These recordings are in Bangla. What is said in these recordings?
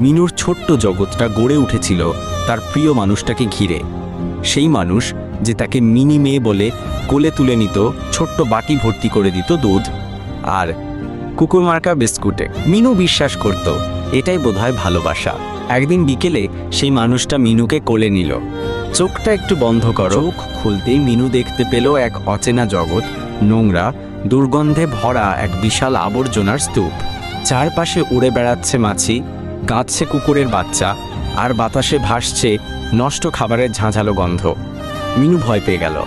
মিনুর ছোট্ট জগৎটা গড়ে উঠেছিল তার প্রিয় মানুষটাকে ঘিরে। সেই মানুষ যে তাকে মিনি মেয়ে বলে কোলে তুলে নিত, ছোট্ট বাটি ভর্তি করে দিত দুধ আর কুকুরমার্কা বিস্কুটে। মিনু বিশ্বাস করত, এটাই বোধহয় ভালোবাসা। একদিন বিকেলে সেই মানুষটা মিনুকে কোলে নিল। চোখটা একটু বন্ধ করো। চোখ খুলতেই মিনু দেখতে পেল এক অচেনা জগৎ, নোংরা, দুর্গন্ধে ভরা এক বিশাল আবর্জনার স্তূপ। চারপাশে উড়ে বেড়াচ্ছে মাছি কাঁদছে কুকুরের বাচ্চা, আর বাতাসে ভাসছে নষ্ট খাবারের ঝাঁঝালো গন্ধ। মিনু ভয় পেয়ে গেল।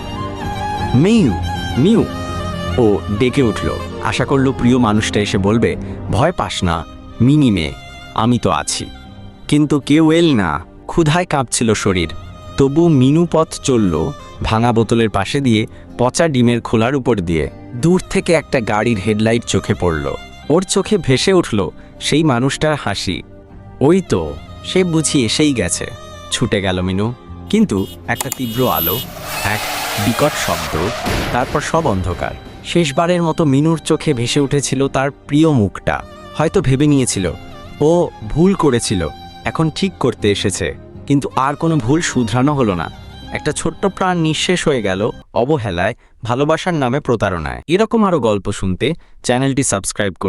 Mu mu. ও ডেকে উঠল। আশা করল প্রিয় মানুষটা এসে বলবে, ভয় পাস না, মিনি মেয়ে, আমি তো আছি। কিন্তু কেউ এল না। ক্ষুধায় কাঁপছিল শরীর। তবু মিনু পথ চলল ভাঙা বোতলের পাশে দিয়ে পচা ডিমের খোলার উপর দিয়ে। দূর থেকে একটা গাড়ির হেডলাইট চোখে পড়ল। ওর চোখে ভেসে উঠল সেই মানুষটার হাসি। ওই তো, সে বুঝি এসেই গেছে। ছুটে গেল মিনু। কিন্তু একটা তীব্র আলো, এক বিকট শব্দ, তারপর সব অন্ধকার। শেষবারের মতো মিনুর চোখে ভেসে উঠেছিল তার প্রিয় মুখটা। হয়তো ভেবে নিয়েছিল, ও ভুল করেছিল, এখন ঠিক করতে এসেছে। কিন্তু আর কোনো ভুল শুধরানো হলো না। একটা ছোট্ট প্রাণ নিঃশেষ হয়ে গেল অবহেলায়, ভালোবাসার নামে প্রতারণায়। এরকম আরও গল্প শুনতে চ্যানেলটি সাবস্ক্রাইব করুন।